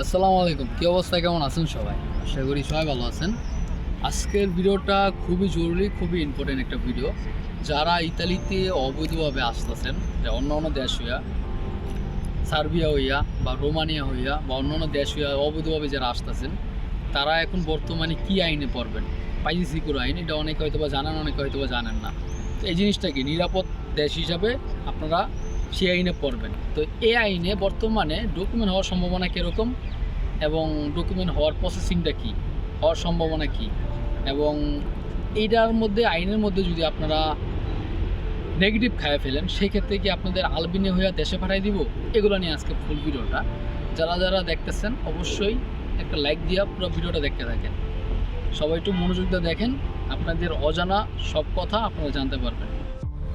আসসালামু আলাইকুম। কী অবস্থা? কেমন আছেন সবাই? আশা করি সবাই ভালো আছেন। আজকের ভিডিওটা খুবই জরুরি, খুবই ইম্পর্টেন্ট একটা ভিডিও। যারা ইতালিতে অবৈধভাবে আসতেছেন, যে অন্য অন্য দেশ হইয়া, সার্বিয়া হইয়া বা রোমানিয়া হইয়া বা অন্য অন্য দেশ হইয়া অবৈধভাবে যারা আসতেছেন, তারা এখন বর্তমানে কি আইনে পড়বেন? পাইজি সিকিউর আইন, এটা অনেকে হয়তো বা জানেন, অনেকে হয়তো বা জানেন না। তো এই জিনিসটা কি নিরাপদ দেশ হিসাবে আপনারা সেই আইনে পড়বেন। তো এই আইনে বর্তমানে ডকুমেন্ট হওয়ার সম্ভাবনা কীরকম এবং ডকুমেন্ট হওয়ার প্রসেসিংটা কি? হওয়ার সম্ভাবনা কি? এবং এইটার মধ্যে, আইনের মধ্যে যদি আপনারা নেগেটিভ খায় ফেলেন, সেক্ষেত্রে কি আপনাদের আলবিনে হইয়া দেশে পাঠাই দিব? এগুলো নিয়ে আজকে ফুল ভিডিওটা। যারা যারা দেখতেছেন, অবশ্যই একটা লাইক দিয়া পুরো ভিডিওটা দেখতে থাকেন। সবাই একটু মনোযোগ দিয়ে দেখেন, আপনাদের অজানা সব কথা আপনারা জানতে পারবেন।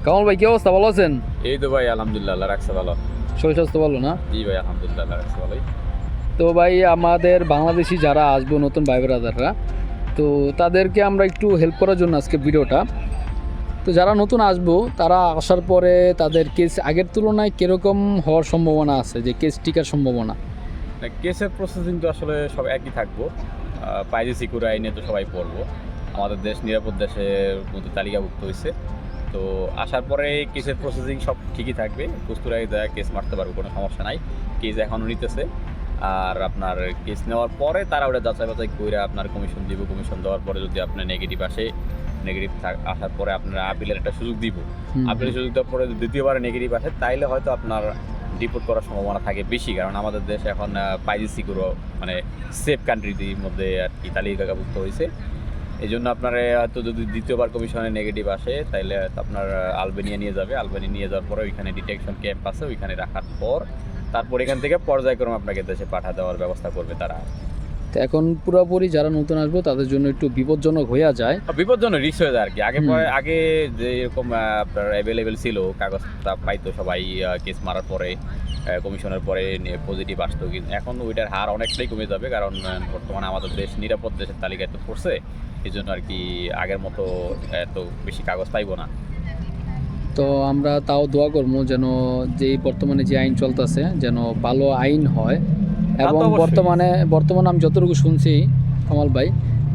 কামাল ভাই কি অবস্থা? ভালো আছেন? এই তো ভাই আলহামদুলিল্লাহ আল্লাহ রাখছে ভালো। শরীর স্বাস্থ্য ভালো না? জি ভাই আলহামদুলিল্লাহ রাখছে ভালোই। তো ভাই আমাদের বাংলাদেশি যারা আসব নতুন ভাই ব্রাদাররা তো তাদেরকে আমরা একটু হেল্প করার জন্য আজকে ভিডিওটা। তো যারা নতুন আসব তারা আসার পরে তাদের কেস আগের তুলনায় কীরকম হওয়ার সম্ভাবনা আছে? যে কেস টিকার সম্ভাবনা? কেসের প্রসেসিং তো আসলে সব একই থাকব। পাইজি সিকিউর আইনে তো সবাই পড়ব। আমাদের দেশ নিরাপদ দেশের মধ্যে তালিকাভুক্ত হয়েছে তো আসার পরে কেসের প্রসেসিং সব ঠিকই থাকবে। কুস্তুরাই দেয় কেস মারতে পারব কোনো সমস্যা নাই। কেস এখনও নিতেছে। আর আপনার কেস নেওয়ার পরে তারা ওটা যাচাই বাছাই করে আপনার কমিশন দিব। কমিশন দেওয়ার পরে যদি আপনার নেগেটিভ আসে নেগেটিভ আসার পরে আপনার আপিলের একটা সুযোগ দিব। আপিলের সুযোগ দেওয়ার পরে দ্বিতীয়বার নেগেটিভ আসে তাইলে হয়তো আপনার ডিপোর্ট করার সম্ভাবনা থাকে বেশি। কারণ আমাদের দেশ এখন পাইজি সিকিউর মানে সেফ কান্ট্রির মধ্যে আর কি তালিকাভুক্ত হয়েছে এই জন্য আপনার হয়তো যদি দ্বিতীয়বার কমিশনে নেগেটিভ আসে তাহলে আপনার আলবেনিয়া নিয়ে যাবে। আলবেনিয়া নিয়ে যাওয়ার পরে ওইখানে ডিটেকশন ক্যাম্প আছে, ওইখানে রাখার পর তারপর এখান থেকে পর্যায়ক্রমে আপনাকে দেশে পাঠা দেওয়ার ব্যবস্থা করবে তারা। তো এখন পুরোপুরি যারা নতুন আসব তাদের জন্য একটু বিপজ্জনক হয়ে যায়। বিপজ্জনক রিস্ক হয়ে যায় আর কি। আগে। পরে আগে যে এরকম আপনার অ্যাভেলেবেল ছিল কাগজটা পাইতো সবাই কেস মারার পরে কমিশনের পরে পজিটিভ আসতো। কিন্তু এখন ওইটার হার অনেকটাই কমে যাবে কারণ বর্তমানে আমাদের দেশ নিরাপদ দেশের তালিকায় তো পড়ছে। এই জন্য আর কি আগের মতো এত বেশি কাগজ পাইবো না। তো আমরা তাও দোয়া করব যেন যেই বর্তমানে যে আইন চলতেছে যেন ভালো আইন হয়। এবং বর্তমানে বর্তমানে আমি যতটুকু শুনছি কামাল ভাই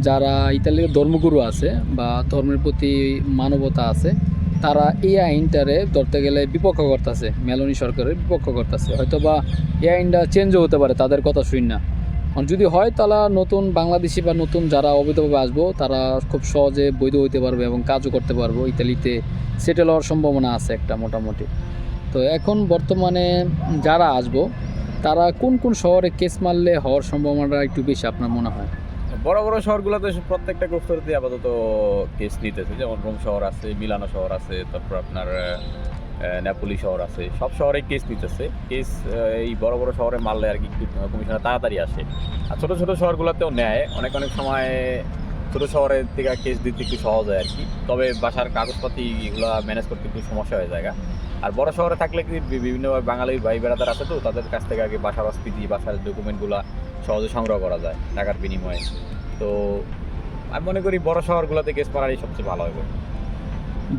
যারা ইতালির ধর্মগুরু আছে বা ধর্মের প্রতি মানবতা আছে তারা এই আইনটারে ধরতে গেলে বিপক্ষ করতেছে মেলনি সরকারের বিপক্ষ করতেছে। হয়তো বা এই আইনটা চেঞ্জও হতে পারে তাদের কথা শুন না। যদি হয় তাহলে নতুন বাংলাদেশি বা নতুন যারা অবৈধভাবে আসব তারা খুব সহজে বৈধ হইতে পারবে এবং কাজও করতে পারব। ইতালিতে সেটেল হওয়ার সম্ভাবনা আছে একটা মোটামুটি। তো এখন বর্তমানে যারা আসব তারা কোন কোন শহরে কেস মারলে হওয়ার সম্ভাবনাটা একটু বেশি আপনার মনে হয়? বড় বড় শহরগুলোতে প্রত্যেকটা গ্রুপস্তরতে আপাতত কেস নিতেছে। যেমন রোম শহর আছে, মিলানো শহর আছে, তারপর আপনার নেপোলি শহর আছে। সব শহরে কেস নিতেছে। কেস এই বড় বড় শহরে মারলে আর কি কমিশনার তাড়াতাড়ি আসে। আর ছোটো ছোটো শহরগুলোতেও নেয় অনেক অনেক সময় ছোটো শহরের থেকে কেস দিতে একটু সহজ হয় আর কি। তবে বাসার কাগজপাতি এগুলো ম্যানেজ করতে একটু সমস্যা হয়ে যায় আর বড় শহরে থাকলে কি বিভিন্ন বাঙালির ভাই বেড়াদার আছে তো? তাদের কাছ থেকে আগে বাসা বাস্পিতি বাসার ডকুমেন্টগুলো সহজে সংগ্রহ করা যায় টাকার বিনিময়ে। তো আমি মনে করি বড় শহরগুলোতে কেস মারারই সবচেয়ে ভালো হবে।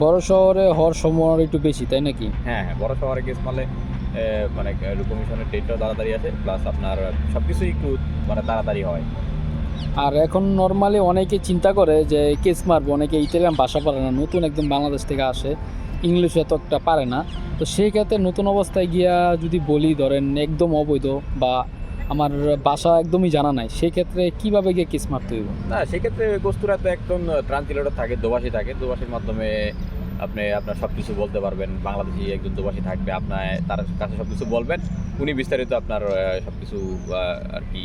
বড় শহরে হওয়ার সম্ভাবনা একটু বেশি তাই নাকি? হ্যাঁ হ্যাঁ বড় শহরে কেস মারলে মানে কমিশনের ডেটটাও তাড়াতাড়ি আছে প্লাস আপনার সব কিছুই একটু মানে তাড়াতাড়ি হয়। আর এখন নর্মালি অনেকে চিন্তা করে যে কেস মারবো অনেকে ইতালিয়ান ভাষা পারে না নতুন একদম বাংলাদেশ থেকে আসে। ইংলিশ এত একটা পারে না। তো সেই ক্ষেত্রে নতুন অবস্থায় গিয়া যদি বলি ধরেন একদম অবৈধ বা আমার ভাষা একদমই জানা নাই সেই ক্ষেত্রে কীভাবে গিয়ে কেস মারতে হইব? না সেক্ষেত্রে কস্তুরা তো একজন ট্রান্সলেটর থাকে দোবাসী থাকে। দোবাসীর মাধ্যমে আপনি আপনার সব কিছু বলতে পারবেন। বাংলাদেশি একজন দোবাসী থাকবে আপনার তার কাছে সব কিছু বলবেন। উনি বিস্তারিত আপনার সব কিছু আর কি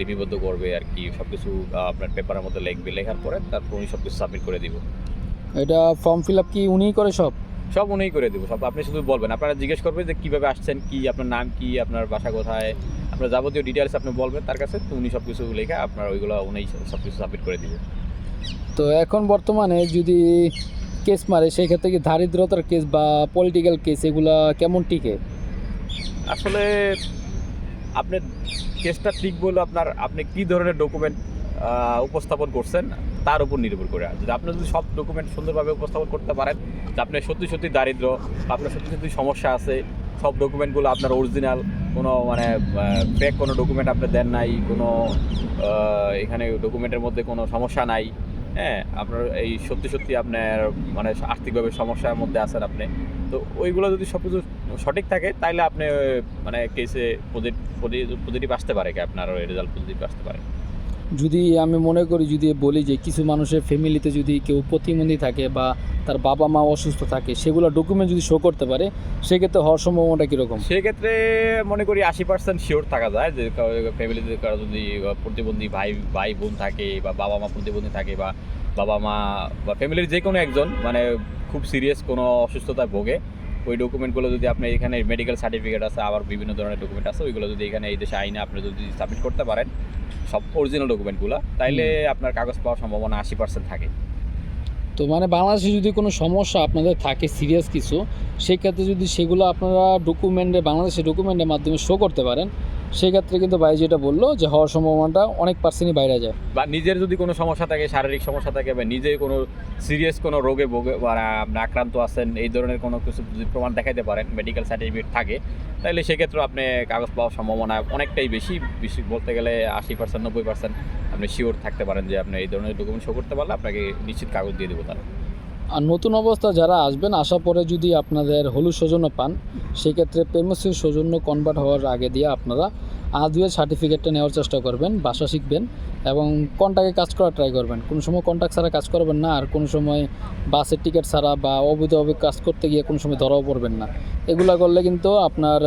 লিপিবদ্ধ করবে আর কি সব কিছু আপনার পেপারের মধ্যে লিখবে। লেখার পরে তারপর উনি সব কিছু সাবমিট করে দিব। এটা ফর্ম ফিল আপ কি উনিই করে সব? সব উনিই করে দেবো সব আপনি শুধু বলবেন। আপনারা জিজ্ঞেস করবেন যে কীভাবে আসছেন কি আপনার নাম কি আপনার বাসা কোথায় আপনার যাবতীয় ডিটেলস আপনি বলবেন তার কাছে তো উনি সব কিছু লেখা আপনার ওইগুলো উনি সব কিছু সাবমিট করে দিবে। তো এখন বর্তমানে যদি কেস মারে সেই ক্ষেত্রে কি দারিদ্রতার কেস বা পলিটিক্যাল কেস এগুলা কেমন টিকে? আসলে আপনি কেসটা ঠিক বলে আপনার আপনি কি ধরনের ডকুমেন্ট উপস্থাপন করছেন? তার উপর নির্ভর করে যদি আপনি যদি সব ডকুমেন্ট সুন্দরভাবে উপস্থাপন করতে পারেন, যে আপনি সত্যি সত্যি দারিদ্র, আপনার সত্যি সত্যি সমস্যা আছে, সব ডকুমেন্টগুলো আপনার অরিজিনাল কোনো মানে ফেক কোনো ডকুমেন্ট আপনি দেন নাই, কোনো এখানে ডকুমেন্টের মধ্যে কোনো সমস্যা নাই হ্যাঁ আপনার এই সত্যি সত্যি আপনার মানে আর্থিকভাবে সমস্যার মধ্যে আছেন আপনি, তো ওইগুলো যদি সব কিছু সঠিক থাকে তাহলে আপনি মানে কেসে পজিটিভ আসতে পারে কি আপনার রেজাল্ট পজিটিভ আসতে পারে। যদি আমি মনে করি, যদি বলি যে কিছু মানুষের ফ্যামিলিতে যদি কেউ প্রতিবন্ধী থাকে বা তার বাবা মা অসুস্থ থাকে, সেগুলো ডকুমেন্ট যদি শো করতে পারে, সেক্ষেত্রে হওয়ার সম্ভাবনাটা কীরকম? সেক্ষেত্রে মনে করি আশি পার্সেন্ট শিওর থাকা যায় যে ফ্যামিলিতে কারও যদি প্রতিবন্ধী ভাই ভাই বোন থাকে বা বাবা মা প্রতিবন্ধী থাকে বা বাবা মা বা ফ্যামিলির যে কোনো একজন মানে খুব সিরিয়াস কোনো অসুস্থতায় ভোগে ওই ডকুমেন্টগুলো যদি আপনার এখানে মেডিকেল সার্টিফিকেট আছে আবার বিভিন্ন ধরনের ডকুমেন্ট আছে ওইগুলো যদি এখানে এই দেশে আইনে আপনি যদি সাবমিট করতে পারেন সব অরিজিনাল ডকুমেন্টগুলো তাইলে আপনার কাগজ পাওয়ার সম্ভাবনা আশি পার্সেন্ট থাকে। তো মানে বাংলাদেশে যদি কোনো সমস্যা আপনাদের থাকে সিরিয়াস কিছু সেক্ষেত্রে যদি সেগুলো আপনারা ডকুমেন্টে বাংলাদেশের ডকুমেন্টের মাধ্যমে শো করতে পারেন সেক্ষেত্রে কিন্তু ভাই যেটা বলল যে হওয়ার সম্ভাবনাটা অনেক পার্সেন্টই বাইরে যায়। বা নিজের যদি কোনো সমস্যা থাকে, শারীরিক সমস্যা থাকে বা নিজে কোনো সিরিয়াস কোনো রোগে ভোগে বা আক্রান্ত আছেন, এই ধরনের কোনো কিছু যদি প্রমাণ দেখাইতে পারেন মেডিকেল সার্টিফিকেট থাকে, তাহলে সেক্ষেত্রে আপনি কাগজ পাওয়ার সম্ভাবনা অনেকটাই বেশি বেশি বলতে গেলে আশি পার্সেন্ট নব্বই পার্সেন্ট আপনি শিওর থাকতে পারেন যে আপনি এই ধরনের ডকুমেন্ট শো করতে পারলে আপনাকে নিশ্চিত কাগজ দিয়ে দেবো তারা। আর নতুন অবস্থা যারা আসবেন আসার পরে যদি আপনাদের হলুদ সৌজন্য পান, সেক্ষেত্রে প্রেমসির সৌজন্য কনভার্ট হওয়ার আগে দিয়ে আপনারা আদুয়ের সার্টিফিকেটটা নেওয়ার চেষ্টা করবেন, বাসা শিখবেন এবং কন্ট্যাক্টে কাজ করার ট্রাই করবেন। কোনো সময় কন্ট্যাক্ট ছাড়া কাজ করবেন না, আর কোনো সময় বাসের টিকিট ছাড়া বা অবৈধভাবে কাজ করতে গিয়ে কোনো সময় ধরাও পড়বেন না। এগুলা করলে কিন্তু আপনার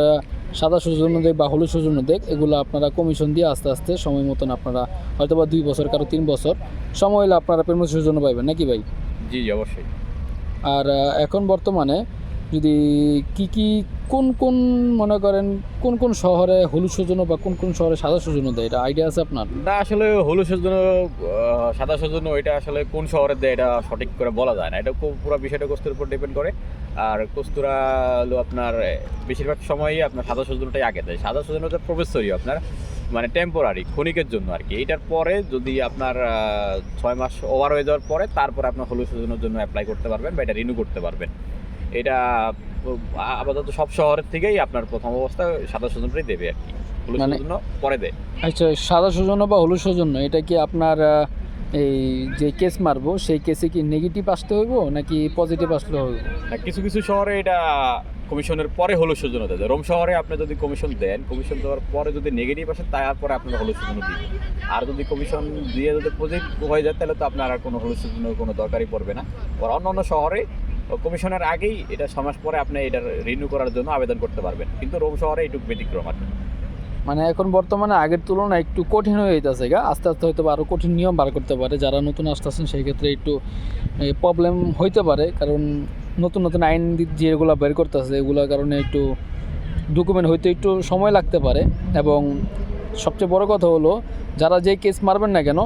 সাদা সৌজন্য দেখ বা হলুদ সৌজন্য দেখ এগুলো আপনারা কমিশন দিয়ে আস্তে আস্তে সময় মতন আপনারা হয়তো বা দুই বছর, কারও তিন বছর সময় হলে আপনারা প্রেমসির সৌজন্য পাইবেন। নাকি ভাই? জি জি অবশ্যই। আর এখন বর্তমানে যদি কি কি কোন কোন মনে করেন কোন কোন শহরে হলুদ সৌজন্য বা কোন কোন শহরে সাদা সৌজন্য দেয় এটা আইডিয়া আছে আপনার? না আসলে হলুদ সৌজন্য সাদা সৌজন্য ওইটা আসলে কোন শহরে দেয় এটা সঠিক করে বলা যায় না। এটা খুব পুরো বিষয়টা কস্তুর উপর ডিপেন্ড করে। আর কস্তুরা হলো আপনার বেশিরভাগ সময়ই আপনার সাদা সৌজন্যটাই আগে দেয়। সাদা সৌজন্যটা প্রফেসরি আপনার। মানে টেম্পোরারি ক্ষণিকের জন্য আর কি এইটার পরে যদি আপনার ছয় মাস ওভার হয়ে যাওয়ার পরে তারপরে আপনার হলুদ সৌজন্যের জন্য অ্যাপ্লাই করতে পারবেন বা এটা রিনিউ করতে পারবেন। এটা আপাতত সব শহরের থেকেই আপনার প্রথম অবস্থা সাদা সৌজন্যটাই দেবে আর কি হলুদ মানে- পরে দেয়। আচ্ছা সাদা সৌজন্য বা হলুদ সৌজন্য এটা কি আপনার এই যে কেস মারবো সেই কেসে কি নেগেটিভ আসতে হইব নাকি পজিটিভ আসতে হইব? কিছু কিছু শহরে এটা কমিশনের পরে হলুদ সূচনা দেয় রোম শহরে আপনি যদি কমিশন দেন, কমিশন দেওয়ার পরে যদি নেগেটিভ আসে, তারপরে আপনার হলুদ সূচনা দিবে। আর যদি কমিশন দিয়ে যদি পজিটিভ হয়ে যায়, তাহলে তো আপনার আর কোনো হলুদ সূচনার কোনো দরকারই পড়বে না। আর অন্য অন্য শহরে কমিশনের আগেই এটা মাস পরে আপনি এটা রিনিউ করার জন্য আবেদন করতে পারবেন। কিন্তু রোম শহরে একটু ব্যতিক্রম আর মানে এখন বর্তমানে আগের তুলনায় একটু কঠিন হয়ে যেতেছে গা। আস্তে আস্তে হয়তো আরও কঠিন নিয়ম বার করতে পারে। যারা নতুন আসতেছেন, সেই ক্ষেত্রে একটু প্রবলেম হইতে পারে। কারণ নতুন নতুন আইন যেগুলো বের করতেছে, এগুলোর কারণে একটু ডকুমেন্ট হইতে একটু সময় লাগতে পারে। এবং সবচেয়ে বড় কথা হলো, যারা যে কেস মারবেন না কেন,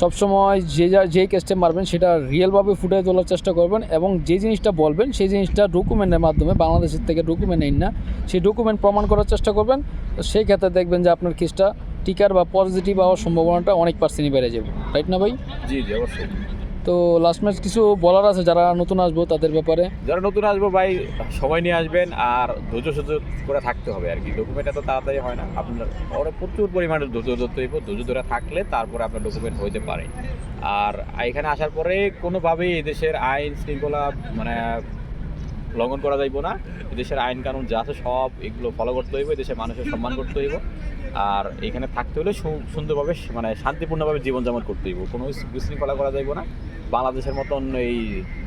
সবসময় যে যা, যেই কেসটা মারবেন, সেটা রিয়েলভাবে ফুটে তোলার চেষ্টা করবেন এবং যে জিনিসটা বলবেন, সেই জিনিসটা ডকুমেন্টের মাধ্যমে, বাংলাদেশের থেকে ডকুমেন্ট নেন না, সেই ডকুমেন্ট প্রমাণ করার চেষ্টা করবেন। সেই ক্ষেত্রে দেখবেন যে আপনার কেসটা টিকার বা পজিটিভ হওয়ার সম্ভাবনাটা অনেক পার্সেন্টই বেড়ে যাবে। রাইট না ভাই? জি জি, অবশ্যই। তো লাস্ট ম্যাচ কিছু বলার আছে যারা নতুন আসব তাদের ব্যাপারে? যারা নতুন আসব ভাই, সময় নিয়ে আসবেন আর ধৈর্য সহ্য করে থাকতে হবে আর কি। ডকুমেন্ট এত তাড়াতাড়ি হয় না। আপনার ওরা প্রচুর পরিমাণে ধৈর্য ধরতে হইব। ধৈর্য ধরে থাকলে তারপরে আপনার ডকুমেন্ট হইতে পারে। আর এখানে আসার পরে কোনোভাবেই এদেশের আইন শৃঙ্খলা মানে লঙ্ঘন করা যাইব না। এদেশের আইন কানুন যা আছে সব এগুলো ফলো করতে হইব। এদেশের মানুষের সম্মান করতে হইব। আর এখানে থাকতে হলে সুন্দরভাবে মানে শান্তিপূর্ণভাবে জীবনযাপন করতে হইব। কোনো বিশৃঙ্খলা করা যাইব না। বাংলাদেশের মতন এই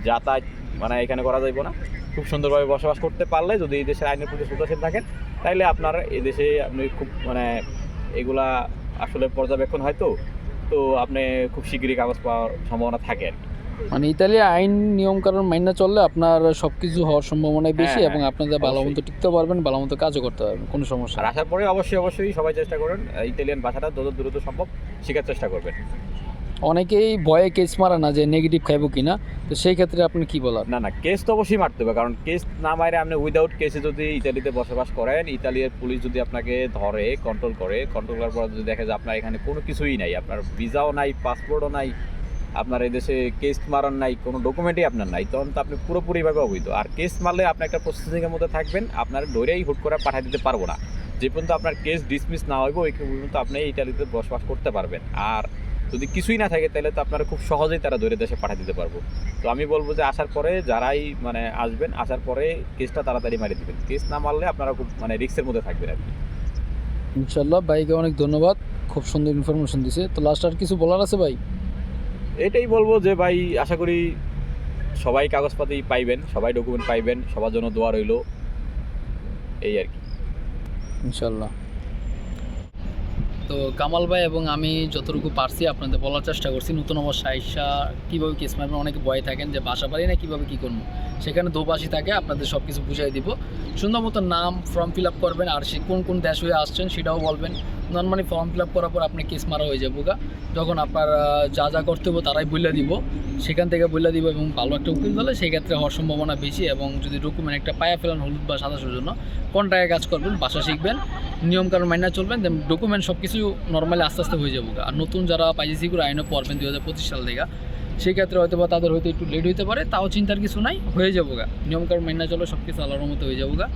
যাতায়াত মানে এখানে করা যাইব না। খুব সুন্দরভাবে বসবাস করতে পারলে যদি এই দেশের আইনের প্রতি শ্রদ্ধাশীল থাকেন তাইলে আপনার এই দেশে আপনি খুব মানে এগুলা আসলে পর্যবেক্ষণ হয় তো। তো আপনি খুব শীঘ্রই কাগজ পাওয়ার সম্ভাবনা থাকে আর মানে ইতালি আইন নিয়ম কারণ মাইনা চললে আপনার সব কিছু হওয়ার সম্ভাবনাই বেশি হ্যাঁ, এবং আপনাদের ভালো মতো টিকতে পারবেন ভালো মতো কাজও করতে পারবেন কোনো সমস্যা আসার পরে অবশ্যই অবশ্যই সবাই চেষ্টা করেন ইতালিয়ান ভাষাটা যত দ্রুত সম্ভব শেখার চেষ্টা করবেন। অনেকেই ভয়ে কেস মারে না যে নেগেটিভ খাইবো কিনা। তো সেই ক্ষেত্রে আপনি কি বলার? না না কেস তো অবশ্যই মারতে হবে, কারণ কেস না মারে আপনি উইদাউট কেসে যদি ইতালিতে বসবাস করেন ইতালিয়ার পুলিশ যদি আপনাকে ধরে কন্ট্রোল করে কন্ট্রোল করার পর যদি দেখে যে আপনার এখানে কোনো কিছুই নাই, আপনার ভিসাও নাই পাসপোর্টও নাই, আপনার এই দেশে কেস মারার নাই, কোনো ডকুমেন্টই আপনার নাই, তখন তো আপনি পুরোপুরিভাবে অবৈধ। আর কেস মারলে আপনি একটা প্রসেসিংয়ের মধ্যে থাকবেন, আপনার ধরেই হুট করে পাঠিয়ে দিতে পারব না। যে পর্যন্ত আপনার কেস ডিসমিস না হইব, ওই পর্যন্ত আপনি ইটালিতে বসবাস করতে পারবেন। আর যদি কিছুই না থাকে তাহলে তো আপনারা খুব সহজেই তারা ধরে দেশে পাঠিয়ে দিতে পারব। তো আমি বলব যে আসার পরে যারাই মানে আসবেন আসার পরে কেসটা তাড়াতাড়ি মারি দিবেন। কেস না মারলে আপনারা খুব মানে রিস্কের মধ্যে থাকবেন আর কি। ইনশাল্লাহ ভাইকে অনেক ধন্যবাদ। খুব সুন্দর ইনফরমেশন দিছে। তো লাস্ট আর কিছু বলার আছে ভাই? এটাই বলব যে ভাই আশা করি সবাই কাগজপাতি পাইবেন সবাই ডকুমেন্ট পাইবেন সবার জন্য দোয়া রইল। এই আর কি। ইনশাল্লাহ তো কামাল ভাই এবং আমি যতটুকু পারছি আপনাদের বলার চেষ্টা করছি। নতুন অবস্থা আইসা কীভাবে কেস মারবেন অনেকে ভয় থাকেন যে বাসা পারি না কীভাবে কী করব? সেখানে দোপাশি থাকে, আপনাদের সব কিছু বুঝাই দিব। সুন্দর মতো নাম ফর্ম ফিল আপ করবেন, আর সে কোন কোন দেশ হয়ে আসছেন সেটাও বলবেন। নর্মালি ফর্ম ফিল আপ করার পর আপনি কেস মারা হয়ে যাব গা। যখন আপনার যা যা করতে হবে তারাই বলে দিব। সেখান থেকে বলে দিব এবং ভালো একটা উকিল হলে সেই ক্ষেত্রে হওয়ার সম্ভাবনা বেশি এবং যদি ডকুমেন্ট একটা পায়া ফেলান হলুদ বা সাদাসের জন্য, কোন টাকায় কাজ করবেন, বাসা শিখবেন নিয়মকানুন মাইনা চলবেন দেন ডকুমেন্ট সব কিছু নর্মালি আস্তে আস্তে হয়ে যাব আর নতুন যারা পাইজিসি করে আইনও পড়বেন দু হাজার পঁচিশ সাল থেকে। সেই ক্ষেত্রে হয়তো বা তাদের হয়তো একটু লেট হতে পারে তাও চিন্তার কিছু নাই হয়ে যাব গা নিয়মকানুন মাইনা চলে সব কিছু আল্লাহর মতো হয়ে যাব গা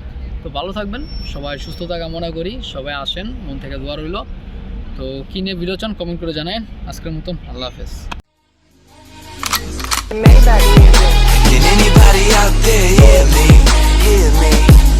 তো ভালো থাকবেন সবাই সুস্থতা কামনা করি সবাই আসেন মন থেকে দোয়া রইল তো কী নিয়ে ভিডিও চান কমেন্ট করে জানান আজকের মতন আল্লাহ হাফেজ anybody out there hear me? Hear me?